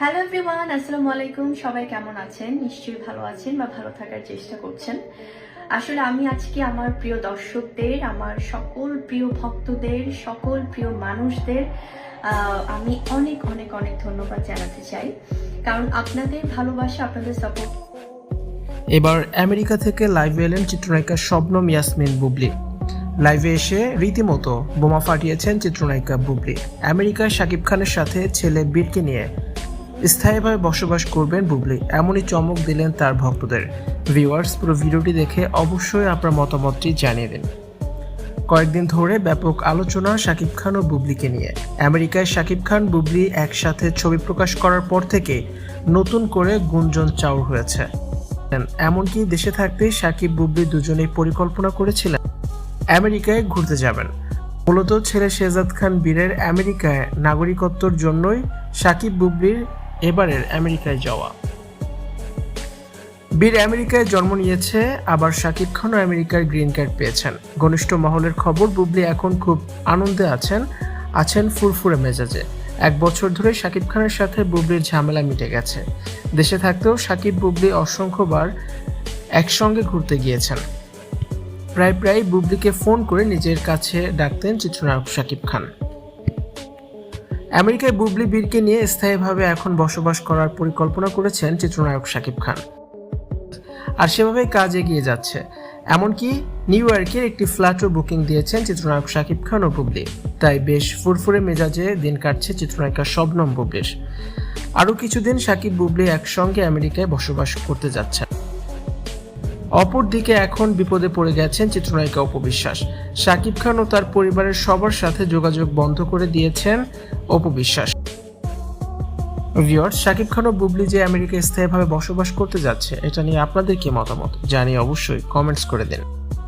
Hello everyone আসসালামু আলাইকুম। সবাই কেমন আছেন? নিশ্চয়ই ভালো আছেন বা ভালো থাকার চেষ্টা করছেন। আসলে আমি আজকে আমার প্রিয় দর্শকদের, আমার সকল প্রিয় ভক্তদের, সকল প্রিয় মানুষদের আমি অনেক অনেক অনেক ধন্যবাদ জানাতে চাই। কারণ আপনাদের ভালোবাসা, আপনাদের সাপোর্ট এবার আমেরিকা থেকে লাইভে এলেন চিত্রনায়িকা শবনম ইয়াসমিন বুবলি। লাইভে এসে রীতিমতো বোমা ফাটিয়েছেন চিত্রনায়িকা বুবলি। আমেরিকায় শাকিব খানের সাথে ছেলে বীরকে নিয়ে স্থায়ীভাবে বসবাস করবেন বুবলি, এমনই চমক দিলেন তার ভক্তদের। ভিউয়ার্স, পুরো ভিডিওটি দেখে অবশ্যই আপনার মতামতটি জানিয়ে দিন। কয়েকদিন ধরে ব্যাপক আলোচনা শাকিব খান ও বুবলিকে নিয়ে। আমেরিকায় শাকিব খান, বুবলি একসাথে ছবি প্রকাশ করার পর থেকে নতুন করে গুঞ্জন চাউর হয়েছে। এমনকি দেশে থাকতেই শাকিব, বুবলি দুজনেই পরিকল্পনা করেছিলেন আমেরিকায় ঘুরতে যাবেন। মূলত ছেলে শেজাদ খান বীরের আমেরিকায় নাগরিকত্বর জন্যই শাকিব, বুবলির এবারের আমেরিকায় যাওয়া। বীর আমেরিকায় জন্ম নিয়েছে, আবার শাকিব খানও আমেরিকার গ্রিন কার্ড পেয়েছেন। ঘনিষ্ঠ মহলের খবর, বুবলি এখন খুব আনন্দে আছেন আছেন ফুরফুরে মেজাজে। এক বছর ধরে শাকিব খানের সাথে বুবলির ঝামেলা মিটে গেছে। দেশে থাকতেও শাকিব, বুবলি অসংখ্যবার একসঙ্গে ঘুরতে গিয়েছেন। প্রায় প্রায় বুবলিকে ফোন করে নিজের কাছে ডাকতেন চিত্রনায়ক শাকিব খান। আমেরিকায় বুবলি বীরকে নিয়ে স্থায়ীভাবে এখন বসবাস করার পরিকল্পনা করেছেন চিত্রনায়ক শাকিব খান। আর সেভাবেই কাজ এগিয়ে যাচ্ছে। এমনকি নিউ ইয়র্কের একটি ফ্ল্যাটও বুকিং দিয়েছেন চিত্রনায়ক শাকিব খান ও বুবলি। তাই বেশ ফুরফুরে মেজাজে দিন কাটছে চিত্রনায়িকা শবনম বুবলির। আরও কিছুদিন সাকিব বুবলি একসঙ্গে আমেরিকায় বসবাস করতে যাচ্ছেন। অপরদিকে এখন বিপদে পড়ে গেছেন চিত্রনায়িকা অপবিশ্বাস। শাকিব খান ও তার পরিবারের সবার সাথে যোগাযোগ বন্ধ করে দিয়েছেন অপবিশ্বাস। ভিওর্স শাকিব খান ও বুবলি যে আমেরিকায় স্থায়ীভাবে বসবাস করতে যাচ্ছে, এটা নিয়ে আপনাদের কি মতামত? জানিয়ে অবশ্যই কমেন্টস করে দিন।